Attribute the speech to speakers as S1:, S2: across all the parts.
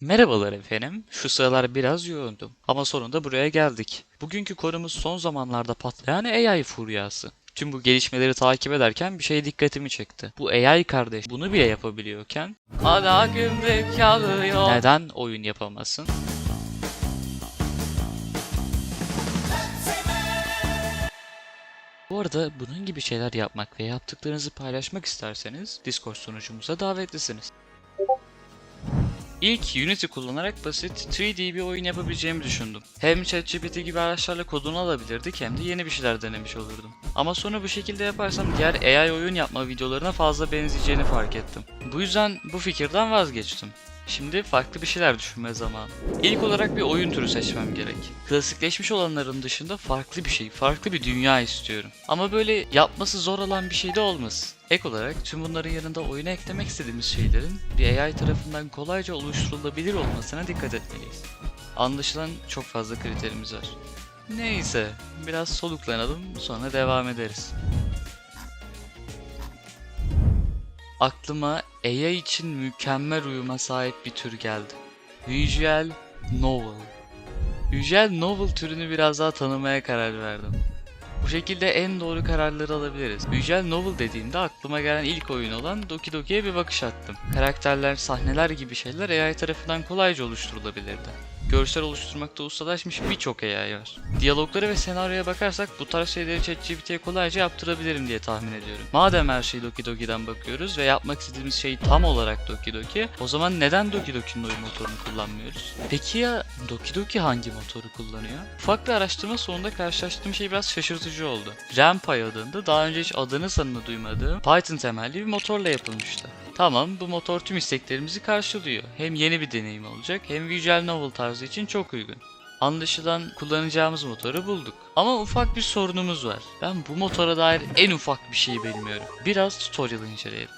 S1: Merhabalar efendim. Şu sıralar biraz yoğundum ama sonunda buraya geldik. Bugünkü konumuz son zamanlarda patlayan AI furyası. Tüm bu gelişmeleri takip ederken bir şey dikkatimi çekti. Bu AI kardeş bunu bile yapabiliyorken Ana gümrük yağıyor. Neden oyun yapamasın? Bu arada bunun gibi şeyler yapmak ve yaptıklarınızı paylaşmak isterseniz Discord sunucumuza davetlisiniz. İlk Unity kullanarak basit 3D bir oyun yapabileceğimi düşündüm. Hem ChatGPT gibi araçlarla kodunu alabilirdik hem de yeni bir şeyler denemiş olurdum. Ama sonra bu şekilde yaparsam diğer AI oyun yapma videolarına fazla benzeyeceğini fark ettim. Bu yüzden bu fikirden vazgeçtim. Şimdi farklı bir şeyler düşünme zamanı. İlk olarak bir oyun türü seçmem gerek. Klasikleşmiş olanların dışında farklı bir şey, farklı bir dünya istiyorum. Ama böyle yapması zor olan bir şey de olmasın. Ek olarak tüm bunların yanında oyuna eklemek istediğimiz şeylerin bir AI tarafından kolayca oluşturulabilir olmasına dikkat etmeliyiz. Anlaşılan çok fazla kriterimiz var. Neyse, biraz soluklanalım sonra devam ederiz. Aklıma AI için mükemmel uyuma sahip bir tür geldi. Visual Novel. Visual Novel türünü biraz daha tanımaya karar verdim. Bu şekilde en doğru kararları alabiliriz. Visual Novel dediğimde aklıma gelen ilk oyun olan Doki Doki'ye bir bakış attım. Karakterler, sahneler gibi şeyler AI tarafından kolayca oluşturulabilirdi. Görsel oluşturmakta ustalaşmış birçok AI var. Diyaloglara ve senaryoya bakarsak bu tarz şeyleri ChatGPT'ye kolayca yaptırabilirim diye tahmin ediyorum. Madem her şeyi Doki Doki'den bakıyoruz ve yapmak istediğimiz şey tam olarak Doki Doki, o zaman neden Doki Doki'nin oyun motorunu kullanmıyoruz? Peki ya Doki Doki hangi motoru kullanıyor? Ufak bir araştırma sonunda karşılaştığım şey biraz şaşırtıcı oldu. Rampay adında daha önce hiç adını sanını duymadığım Python temelli bir motorla yapılmıştı. Tamam bu motor tüm isteklerimizi karşılıyor. Hem yeni bir deneyim olacak hem visual novel tarzı için çok uygun. Anlaşılan kullanacağımız motoru bulduk. Ama ufak bir sorunumuz var. Ben bu motora dair en ufak bir şey bilmiyorum. Biraz tutorial inceleyelim.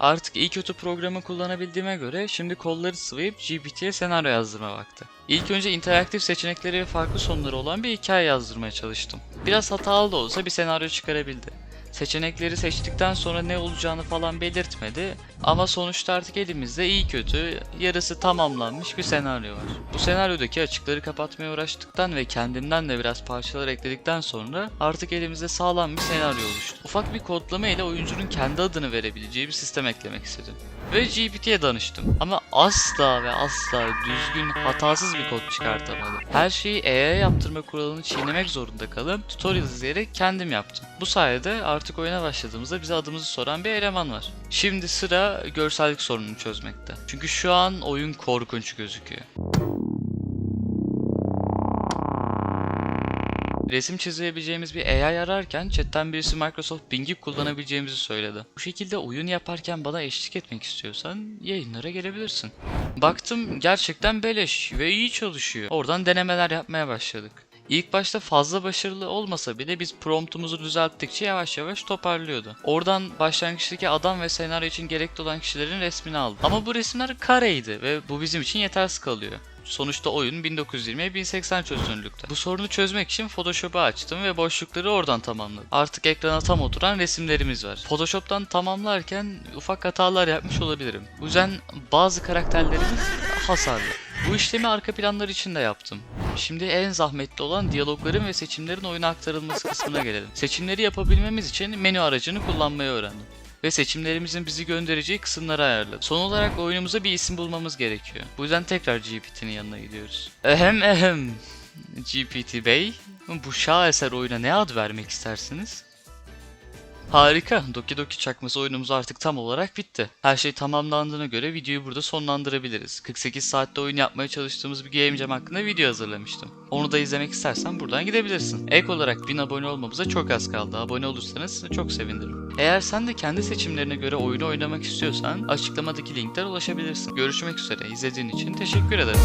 S1: Artık iyi kötü programı kullanabildiğime göre şimdi kolları sıvayıp GPT'ye senaryo yazdırma vakti. İlk önce interaktif seçenekleri ve farklı sonları olan bir hikaye yazdırmaya çalıştım. Biraz hatalı da olsa bir senaryo çıkarabildi. Seçenekleri seçtikten sonra ne olacağını falan belirtmedi ama sonuçta artık elimizde iyi kötü yarısı tamamlanmış bir senaryo var. Bu senaryodaki açıkları kapatmaya uğraştıktan ve kendimden de biraz parçalar ekledikten sonra artık elimizde sağlam bir senaryo oluştu. Ufak bir kodlama ile oyuncunun kendi adını verebileceği bir sistem eklemek istedim. Ve GPT'ye danıştım ama asla ve asla düzgün hatasız bir kod çıkartamadı. Her şeyi AI yaptırma kuralını çiğnemek zorunda kalıp tutorial izleyerek kendim yaptım. Bu sayede artık oyuna başladığımızda bize adımızı soran bir eleman var. Şimdi sıra görsellik sorununu çözmekte. Çünkü şu an oyun korkunç gözüküyor. Resim çizebileceğimiz bir AI ararken chatten birisi Microsoft Bing'i kullanabileceğimizi söyledi. Bu şekilde oyun yaparken bana eşlik etmek istiyorsan yayınlara gelebilirsin. Baktım gerçekten beleş ve iyi çalışıyor. Oradan denemeler yapmaya başladık. İlk başta fazla başarılı olmasa bile biz promptumuzu düzelttikçe yavaş yavaş toparlıyordu. Oradan başlangıçtaki adam ve senaryo için gerekli olan kişilerin resmini aldım. Ama bu resimler kareydi ve bu bizim için yetersiz kalıyor. Sonuçta oyun 1920'ye 1080 çözünürlükte. Bu sorunu çözmek için Photoshop'u açtım ve boşlukları oradan tamamladım. Artık ekrana tam oturan resimlerimiz var. Photoshop'tan tamamlarken ufak hatalar yapmış olabilirim. Bu yüzden bazı karakterlerimiz hasarlı. Bu işlemi arka planlar için de yaptım. Şimdi en zahmetli olan diyalogların ve seçimlerin oyuna aktarılması kısmına gelelim. Seçimleri yapabilmemiz için menü aracını kullanmayı öğrendim ve seçimlerimizin bizi göndereceği kısımları ayarladım. Son olarak oyunumuza bir isim bulmamız gerekiyor. Bu yüzden tekrar GPT'nin yanına gidiyoruz. Ehem ehem. GPT Bey, bu şaheser oyuna ne ad vermek istersiniz? Harika. Doki Doki çakması oyunumuz artık tam olarak bitti. Her şey tamamlandığına göre videoyu burada sonlandırabiliriz. 48 saatte oyun yapmaya çalıştığımız bir game jam hakkında video hazırlamıştım. Onu da izlemek istersen buradan gidebilirsin. Ek olarak 1000 abone olmamıza çok az kaldı. Abone olursanız çok sevinirim. Eğer sen de kendi seçimlerine göre oyunu oynamak istiyorsan açıklamadaki linkten ulaşabilirsin. Görüşmek üzere. İzlediğin için teşekkür ederim.